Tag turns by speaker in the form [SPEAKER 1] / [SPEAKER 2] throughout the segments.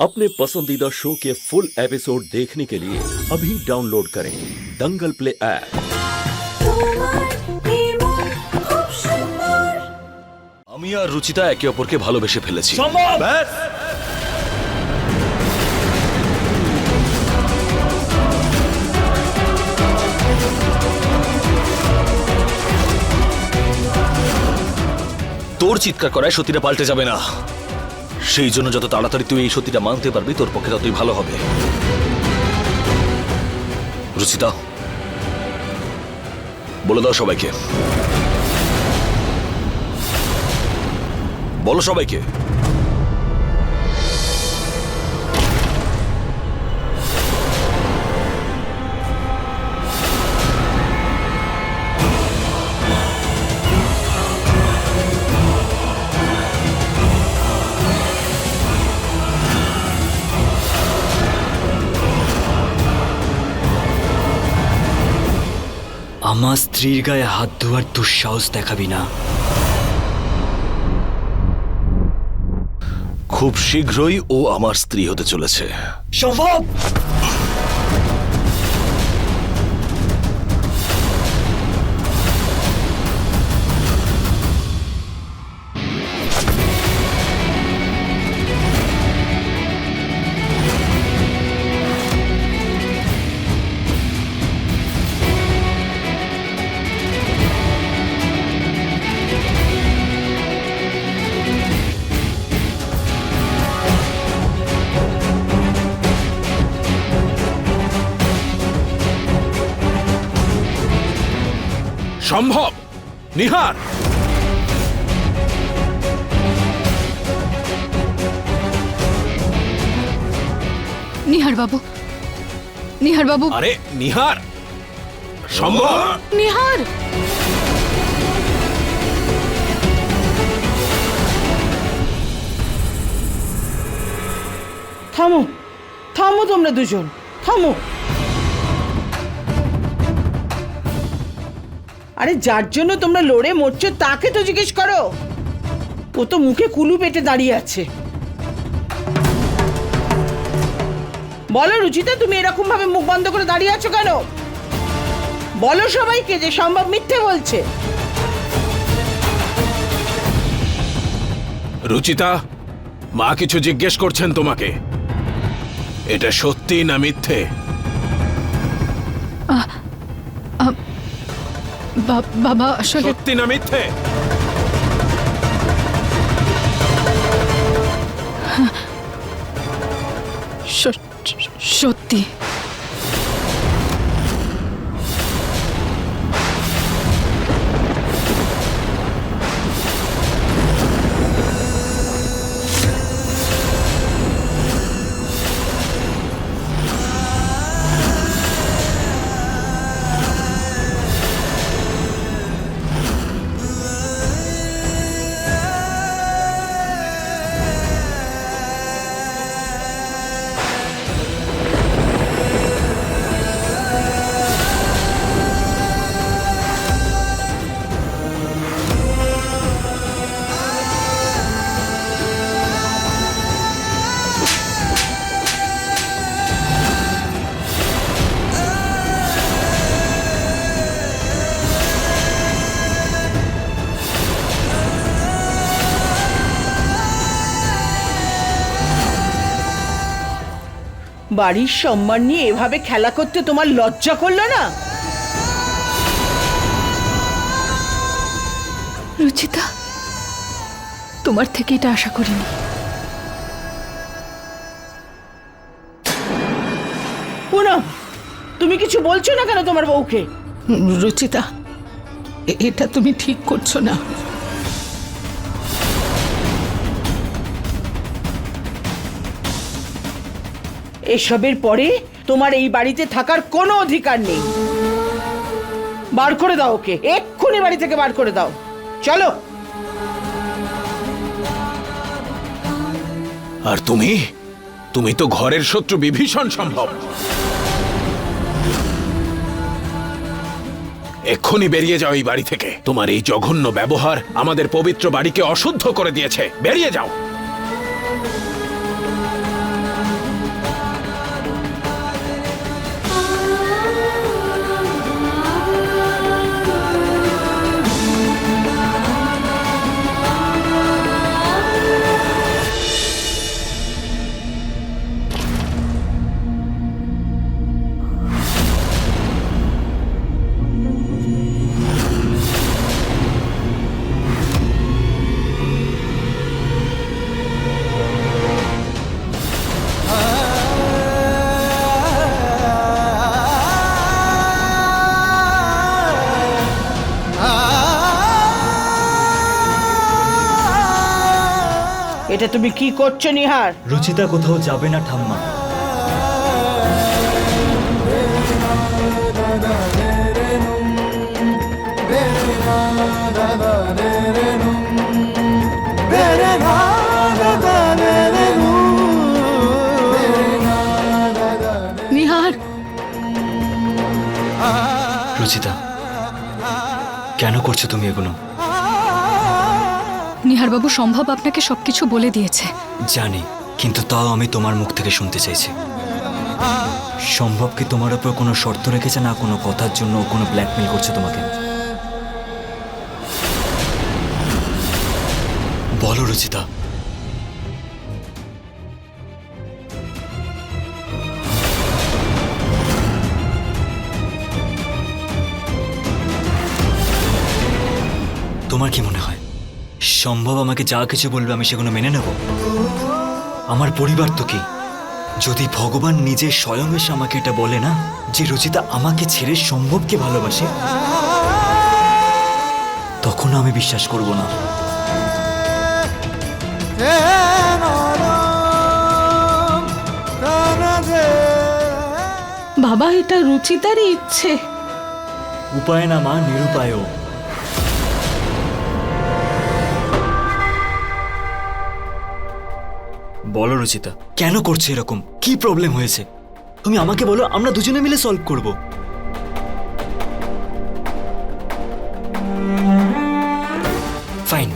[SPEAKER 1] अपने पसंदीदा शो के फुल एपिसोड देखने के लिए अभी डाउनलोड करें दंगल प्ले ऐप
[SPEAKER 2] তোমার নির্মল খুব সুন্দর
[SPEAKER 3] আমি আর রুচিতা একে অপরকে ভালোবেসে ফেলেছি ব্যাস। তোর চিৎকার করায় সত্যিটা পাল্টে যাবে না সেই জন্য যত তাড়াতাড়ি তুই এই সত্যিটা মানতে পারবি, তোর পক্ষে ততই ভালো হবে। রুচিতা, বলে দাও সবাইকে। বলো সবাইকে।
[SPEAKER 4] আমার স্ত্রীর গায়ে হাত ধোয়ার দুঃসাহস দেখাবি না।
[SPEAKER 3] খুব শীঘ্রই ও আমার স্ত্রী হতে চলেছে।
[SPEAKER 4] সম্ভব
[SPEAKER 5] সম্ভব। নিহার।
[SPEAKER 6] নিহার বাবু। নিহার বাবু।
[SPEAKER 5] আরে নিহার। সম্ভব।
[SPEAKER 6] নিহার।
[SPEAKER 7] থামো। থামো তোমরা দুজন। থামো। আরে যার জন্য তোমরা লড়ে মরছো তাকে তো জিজ্ঞেস করো। ও তো মুখে কুলু পেটে দাঁড়িয়ে আছে। বলো রুচিতা, তুমি এরকম ভাবে মুখ বন্ধ করে দাঁড়িয়ে আছো কেন? বলো সবাইকে যে সম্ভব মিথ্যে বলছে।
[SPEAKER 5] রুচিতা, মা কিছু জিজ্ঞেস করছেন তোমাকে। এটা সত্যি না মিথ্যে?
[SPEAKER 6] বাবা আসলে
[SPEAKER 5] সত্যি না মিথ্যে?
[SPEAKER 6] সত্যি।
[SPEAKER 7] বাড়ির সম্মান নিয়ে এভাবে খেলা করতে তোমার লজ্জা করল না?
[SPEAKER 6] রুচিতা তোমার থেকে এটা আশা করিনি।
[SPEAKER 7] পুনম তুমি কিছু বলছো না কেন তোমার বউকে?
[SPEAKER 8] রুচিতা এটা তুমি ঠিক করছ না।
[SPEAKER 7] এসবের পরে তোমার এই বাড়িতে থাকার কোনো অধিকার নেই। বার করে দাও ওকে। এক্ষুনি বাড়ি থেকে বার করে দাও। চলো।
[SPEAKER 5] আর তুমি? তুমি তো ঘরের শত্রু বিভীষণ সম্ভব। এক্ষুনি বেরিয়ে যাও এই বাড়ি থেকে। তোমার এই জঘন্য ব্যবহার আমাদের পবিত্র বাড়িকে অশুদ্ধ করে দিয়েছে। বেরিয়ে যাও।
[SPEAKER 7] এটা তুমি কি করছ নিহার?
[SPEAKER 4] রুচিতা কোথাও যাবে না ঠাম্মা।
[SPEAKER 6] নিহার।
[SPEAKER 4] রুচিতা কেন করছ তুমি এগুলো?
[SPEAKER 6] নিহার বাবু সম্ভব আপনাকে সবকিছু বলে দিয়েছে।
[SPEAKER 4] জানি, কিন্তু তাও আমি তোমার মুখ থেকে শুনতে চাইছি। সম্ভব কি তোমার উপর কোনো শর্ত রেখেছে না কোনো কথার জন্য কোনো ব্ল্যাকমেল করছে তোমাকে? বলো, রচিতা। তোমার কি মনে হয়? সম্ভব আমাকে যা কিছু বলবে আমি সেগুলো মেনে নেব। আমার পরিবার তো কি? যদি ভগবান নিজে স্বয়ং এসে আমাকে এটা বলে না যে রুচিতা আমাকে ছেড়ে সম্ভবকে ভালোবাসে তখন আমি বিশ্বাস করব না।
[SPEAKER 8] বাবা এটা রুচিতারই ইচ্ছে।
[SPEAKER 4] উপায় না মা নিরুপায়ও। বলো রুচিতা। কেন করছে এরকম? কি প্রবলেম হয়েছে? তুমি আমাকে বলো, আমরা দুজনে মিলে সলভ করব। ফাইন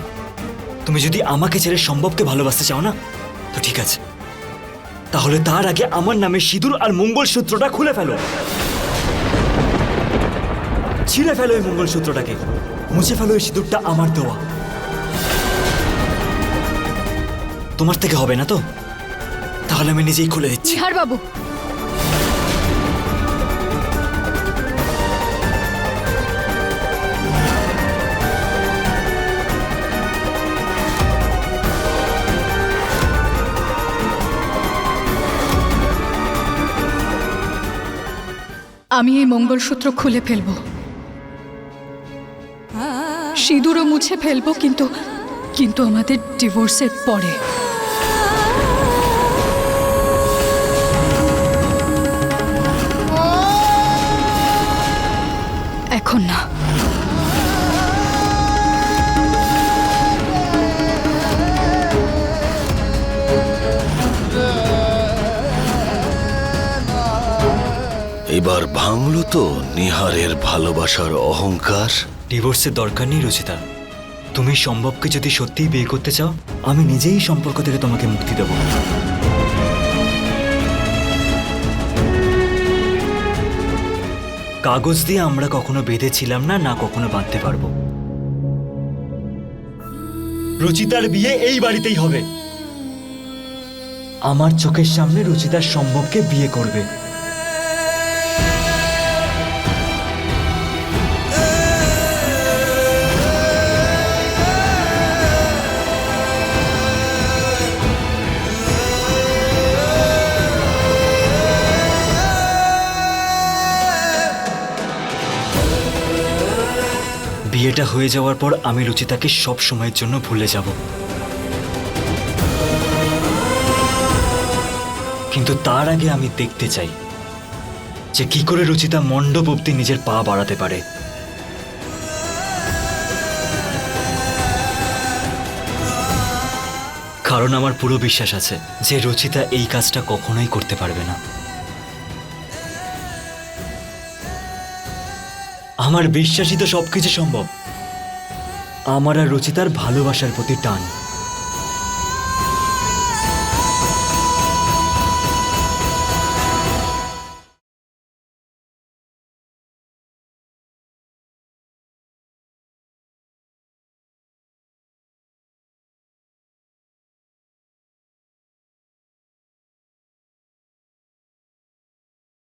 [SPEAKER 4] তুমি যদি আমাকে ছেড়ে সম্ভবকে ভালোবাসতে চাও না, তো ঠিক আছে। তাহলে তার আগে আমার নামে সিঁদুর আর মঙ্গলসূত্রটা খুলে ফেলো। ছিঁড়ে ফেলো এই মঙ্গলসূত্রটাকে। মুছে ফেলো এই সিঁদুরটা আমার দেওয়া। তোমার থেকে হবে না তো? তাহলে আমি নিজেই খুলে দিচ্ছি।
[SPEAKER 6] নিহার বাবু। আমি এই মঙ্গলসূত্র খুলে ফেলব। সিঁদুরও মুছে ফেলব, কিন্তু কিন্তু আমাদের ডিভোর্সের পরে।
[SPEAKER 3] এবার ভাঙলো তো নিহারের ভালোবাসার অহংকার।
[SPEAKER 4] ডিভোর্সের দরকার নেই, রুচিতা। তুমি সম্ভবকে যদি সত্যিই বিয়ে করতে চাও, আমি নিজেই সম্পর্ক থেকে তোমাকে মুক্তি দেব। কাগজ দিয়ে আমরা কখনো বেঁধেছিলাম না না কখনো বাঁধতে পারব। রুচিতার বিয়ে এই বাড়িতেই হবে। আমার চোখের সামনে রুচিতার সম্ভবকে বিয়ে করবে। বিয়েটা হয়ে যাওয়ার পর আমি রুচিতাকে সব সময়ের জন্য ভুলে যাব। কিন্তু তার আগে আমি দেখতে চাই যে কি করে রুচিতা মণ্ডপ অব্দি নিজের পা বাড়াতে পারে। কারণ আমার পুরো বিশ্বাস আছে যে রুচিতা এই কাজটা কখনোই করতে পারবে না। আমার বিশ্বাসই তো সবকিছু সম্ভব। আমার আর রচিতার ভালোবাসার প্রতি টান।